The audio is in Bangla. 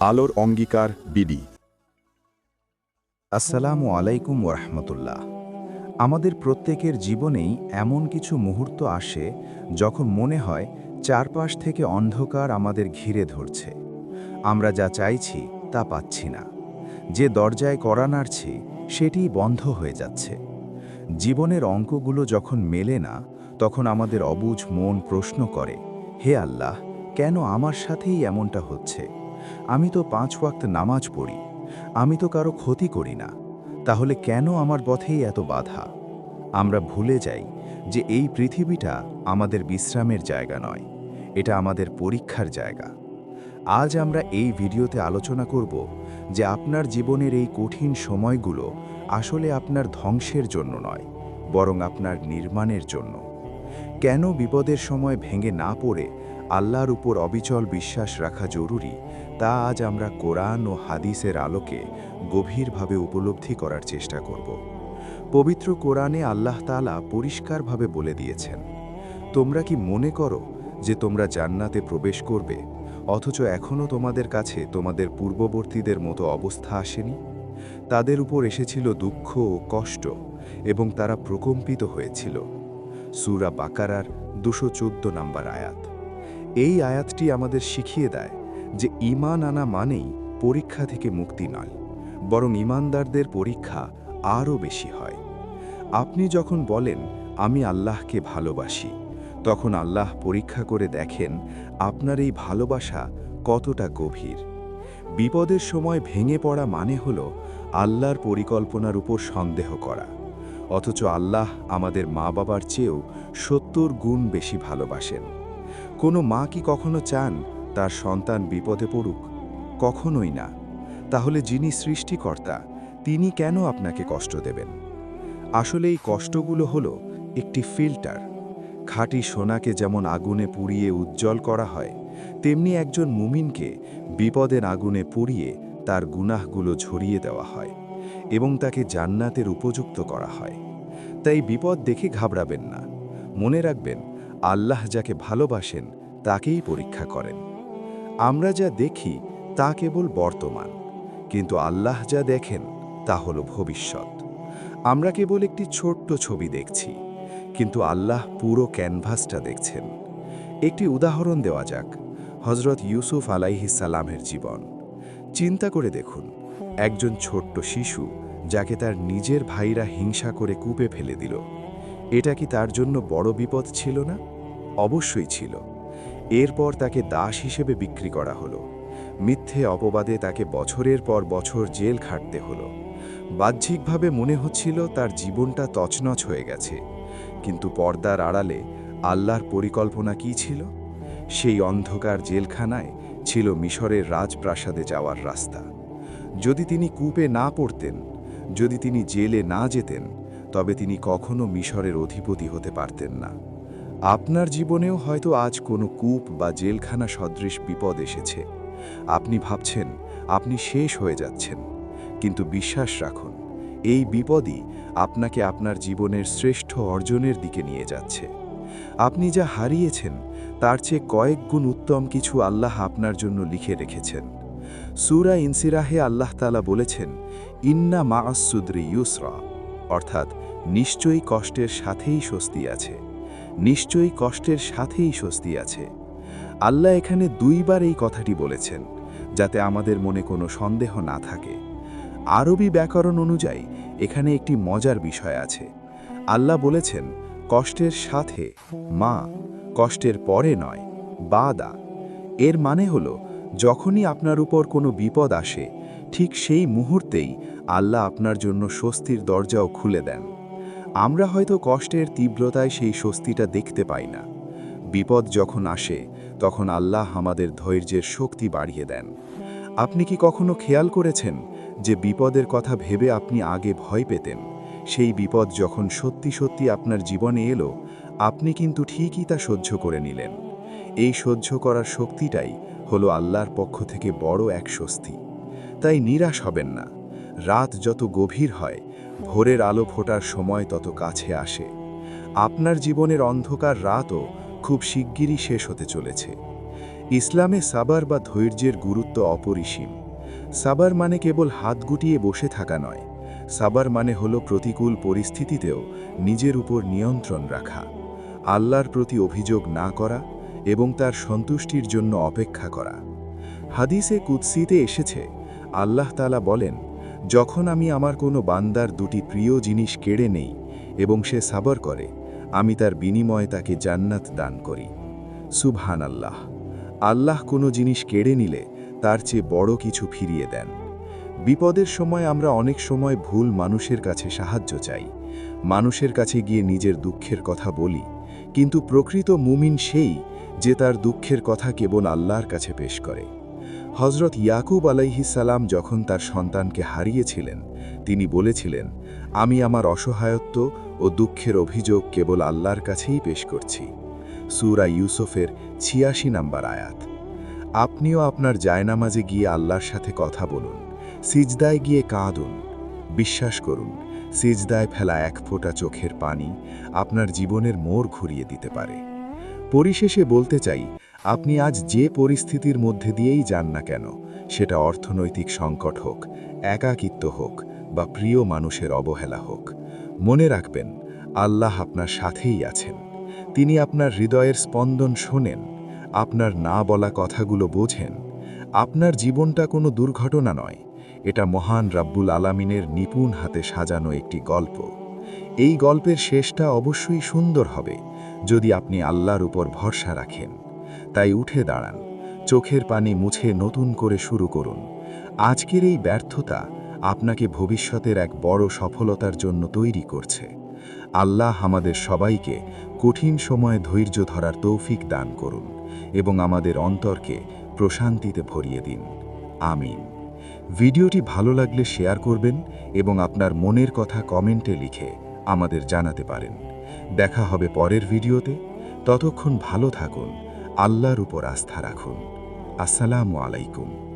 আলোর অঙ্গীকার বিডি। আসসালামু আলাইকুম ওরহমতুল্লাহ আমাদের প্রত্যেকের জীবনেই এমন কিছু মুহূর্ত আসে যখন মনে হয় চারপাশ থেকে অন্ধকার আমাদের ঘিরে ধরছে। আমরা যা চাইছি তা পাচ্ছি না। যে দরজায় করা নাড়ছি, সেটি বন্ধ হয়ে যাচ্ছে। জীবনের অঙ্কগুলো যখন মেলে না, তখন আমাদের অবুঝ মন প্রশ্ন করে, হে আল্লাহ, কেন আমার সাথেই এমনটা হচ্ছে? আমি তো পাঁচ ওয়াক্ত নামাজ পড়ি। আমি তো কারও ক্ষতি করি না। তাহলে কেন আমার পথেই এত বাধা? আমরা ভুলে যাই যে এই পৃথিবীটা আমাদের বিশ্রামের জায়গা নয়। এটা আমাদের পরীক্ষার জায়গা। আজ আমরা এই ভিডিওতে আলোচনা করব যে আপনার জীবনের এই কঠিন সময়গুলো আসলে আপনার ধ্বংসের জন্য নয়, বরং আপনার নির্মাণের জন্য। কেন বিপদের সময় ভেঙে না পড়ে আল্লাহর উপর অবিচল বিশ্বাস রাখা জরুরি তা আজ আমরা কোরআন ও হাদিসের আলোকে গভীরভাবে উপলব্ধি করার চেষ্টা করব। পবিত্র কোরআনে আল্লাহ তাআলা পরিষ্কারভাবে বলে দিয়েছেন, তোমরা কি মনে করো যে তোমরা জান্নাতে প্রবেশ করবে, অথচ এখনও তোমাদের কাছে তোমাদের পূর্ববর্তীদের মতো অবস্থা আসেনি? তাদের উপর এসেছিল দুঃখ ও কষ্ট এবং তারা প্রকম্পিত হয়েছিল। সুরা বাকারার দুশো নম্বর আয়াত। এই আয়াতটি আমাদের শিখিয়ে দেয় যে ঈমান আনা মানেই পরীক্ষা থেকে মুক্তি নয়, বরং ঈমানদারদের পরীক্ষা আরও বেশি হয়। আপনি যখন বলেন, আমি আল্লাহকে ভালোবাসি, তখন আল্লাহ পরীক্ষা করে দেখেন আপনার এই ভালোবাসা কতটা গভীর। বিপদের সময় ভেঙে পড়া মানে হল আল্লাহর পরিকল্পনার উপর সন্দেহ করা। অথচ আল্লাহ আমাদের মা বাবার চেয়েও সত্তর গুণ বেশি ভালোবাসেন। কোনো মা কি কখনো চান তার সন্তান বিপদে পড়ুক, কখনোই না। তাহলে যিনি সৃষ্টিকর্তা, তিনি কেন আপনাকে কষ্ট দেবেন? আসলে এই কষ্টগুলো হলো একটি ফিল্টার। খাঁটি সোনাকে যেমন আগুনে পুড়িয়ে উজ্জ্বল করা হয়, তেমনি একজন মুমিনকে বিপদের আগুনে পুড়িয়ে তার গুনাহগুলো ঝরিয়ে দেওয়া হয় এবং তাকে জান্নাতের উপযুক্ত করা হয়। তাই বিপদ দেখে ঘাবড়াবেন না। মনে রাখবেন, আল্লাহ যাকে ভালোবাসেন, তাকেই পরীক্ষা করেন। আমরা যা দেখি, তা কেবল বর্তমান। কিন্তু আল্লাহ যা দেখেন, তা হল ভবিষ্যৎ। আমরা কেবল একটি ছোট্ট ছবি দেখছি, কিন্তু আল্লাহ পুরো ক্যানভাসটা দেখছেন। একটি উদাহরণ দেওয়া যাক হজরত ইউসুফ আলাইহিসাল্লামের জীবন। চিন্তা করে দেখুন, একজন ছোট্ট শিশু, যাকে তার নিজের ভাইরা হিংসা করে কূপে ফেলে দিল, এটা কি তার জন্য বড় বিপদ ছিল না? অবশ্যই ছিল। এরপর তাকে দাস হিসেবে বিক্রি করা হলো। মিথ্যে অপবাদে তাকে বছরের পর বছর জেল খাটতে হলো। বাহ্যিকভাবে মনে হচ্ছিল তার জীবনটা তছনছ হয়ে গেছে। কিন্তু পর্দার আড়ালে আল্লাহর পরিকল্পনা কি ছিল? সেই অন্ধকার জেলখানায় ছিল মিশরের রাজপ্রাসাদে যাওয়ার রাস্তা। যদি তিনি কূপে না পড়তেন, যদি তিনি জেলে না যেতেন, তবে তিনি কখনো মিশরের অধিপতি হতে পারতেন না। আপনার জীবনেও হয়তো আজ কোনো কূপ বা জেলখানা সদৃশ বিপদ এসেছে। আপনি ভাবছেন, আপনি শেষ হয়ে যাচ্ছেন। কিন্তু বিশ্বাস রাখুন, এই বিপদই আপনাকে আপনার জীবনের শ্রেষ্ঠ অর্জনের দিকে নিয়ে যাচ্ছে। আপনি যা হারিয়েছেন, তার চেয়ে কয়েক গুণ উত্তম কিছু আল্লাহ আপনার জন্য লিখে রেখেছেন। সুরা ইনসিরাহে আল্লাহ তালা বলেছেন, ইন্না মাআসুদ্রি ইউসরা অর্থাৎ নিশ্চয়ই কষ্টের সাথেই স্বস্তি আছে। নিশ্চয়ই কষ্টের সাথেই স্বস্তি আছে। আল্লাহ এখানে দুইবার এই কথাটি বলেছেন, যাতে আমাদের মনে কোনো সন্দেহ না থাকে। আরবি ব্যাকরণ অনুযায়ী, এখানে একটি মজার বিষয় আছে। আল্লাহ বলেছেন, কষ্টের সাথে মা, কষ্টের পরে নয়, বাদা। এর মানে হল, যখনই আপনার উপর কোনো বিপদ আসে, ঠিক সেই মুহূর্তেই আল্লাহ আপনার জন্য স্বস্তির দরজাও খুলে দেন। আমরা হয়তো কষ্টের তীব্রতায় সেই স্বস্তিটা দেখতে পাই না। বিপদ যখন আসে, তখন আল্লাহ আমাদের ধৈর্যের শক্তি বাড়িয়ে দেন। আপনি কি কখনো খেয়াল করেছেন যে বিপদের কথা ভেবে আপনি আগে ভয় পেতেন? সেই বিপদ যখন সত্যি সত্যি আপনার জীবনে এলো, আপনি কিন্তু ঠিকই তা সহ্য করে নিলেন। এই সহ্য করার শক্তিটাই হলো আল্লাহর পক্ষ থেকে বড় এক স্বস্তি। তাই নিরাশ হবেন না। রাত যত গভীর হয় ভোরের আলো ফোটার সময় তত কাছে আসে। আপনার জীবনের অন্ধকার রাতও খুব শিগগিরই শেষ হতে চলেছে। ইসলামে সাবার বা ধৈর্যের গুরুত্ব অপরিসীম। সাবার মানে কেবল হাত গুটিয়ে বসে থাকা নয়। সাবার মানে হলো প্রতিকূল পরিস্থিতিতেও নিজের উপর নিয়ন্ত্রণ রাখা। আল্লাহর প্রতি অভিযোগ না করা এবং তার সন্তুষ্টির জন্য অপেক্ষা করা। হাদিসে কুৎসিতে এসেছে, আল্লাহ তালা বলেন যখন আমি আমার কোনো বান্দার দুটি প্রিয় জিনিস কেড়ে নেই এবং সে সাবর করে, আমি তার বিনিময়ে তাকে জান্নাত দান করি। সুবহান আল্লাহ আল্লাহ কোনো জিনিস কেড়ে নিলে তার চেয়ে বড় কিছু ফিরিয়ে দেন। বিপদের সময় আমরা অনেক সময় ভুল মানুষের কাছে সাহায্য চাই, মানুষের কাছে গিয়ে নিজের দুঃখের কথা বলি, কিন্তু প্রকৃত মুমিন সেই যে তার দুঃখের কথা কেবল আল্লাহর কাছে পেশ করে। হজরত ইয়াকুব আলাইহি সালাম যখন তার সন্তানকে হারিয়েছিলেন, তিনি বলেছিলেন, আমি আমার অসহায়ত্ব ও দুঃখের অভিযোগ কেবল আল্লাহর কাছেই পেশ করছি। সুরা ইউসুফের ছিয়াশি নাম্বার আয়াত। আপনিও আপনার জায়নামাজে গিয়ে আল্লাহর সাথে কথা বলুন, সিজদায় গিয়ে কাঁদুন, বিশ্বাস করুন, সিজদায় ফেলা এক ফোঁটা চোখের পানি আপনার জীবনের মোড় ঘুরিয়ে দিতে পারে। পরিশেষে বলতে চাই আপনি আজ যে পরিস্থিতির মধ্যে দিয়েই যান না কেন, সেটা অর্থনৈতিক সংকট হোক, একাকিত্ব হোক, বা প্রিয় মানুষের অবহেলা হোক। মনে রাখবেন, আল্লাহ আপনার সাথেই আছেন। তিনি আপনার হৃদয়ের স্পন্দন শোনেন, আপনার না বলা কথাগুলো বোঝেন। আপনার জীবনটা কোনো দুর্ঘটনা নয়, এটা মহান রাব্বুল আলামিনের নিপুণ হাতে সাজানো একটি গল্প। এই গল্পের শেষটা অবশ্যই সুন্দর হবে, যদি আপনি আল্লাহর উপর ভরসা রাখেন। তাই উঠে দাঁড়ান। চোখের পানি মুছে নতুন করে শুরু করুন। আজকের এই ব্যর্থতা আপনাকে ভবিষ্যতের এক বড় সফলতার জন্য তৈরি করছে। আল্লাহ আমাদের সবাইকে কঠিন সময়ে ধৈর্য ধরার তৌফিক দান করুন এবং আমাদের অন্তরকে প্রশান্তিতে ভরিয়ে দিন। আমিন। ভিডিওটি ভালো লাগলে শেয়ার করবেন এবং আপনার মনের কথা কমেন্টে লিখে আমাদের জানাতে পারেন। দেখা হবে পরের ভিডিওতে। ততক্ষণ ভালো থাকুন। আল্লাহর উপর আস্থা রাখুন। আসসালামু আলাইকুম।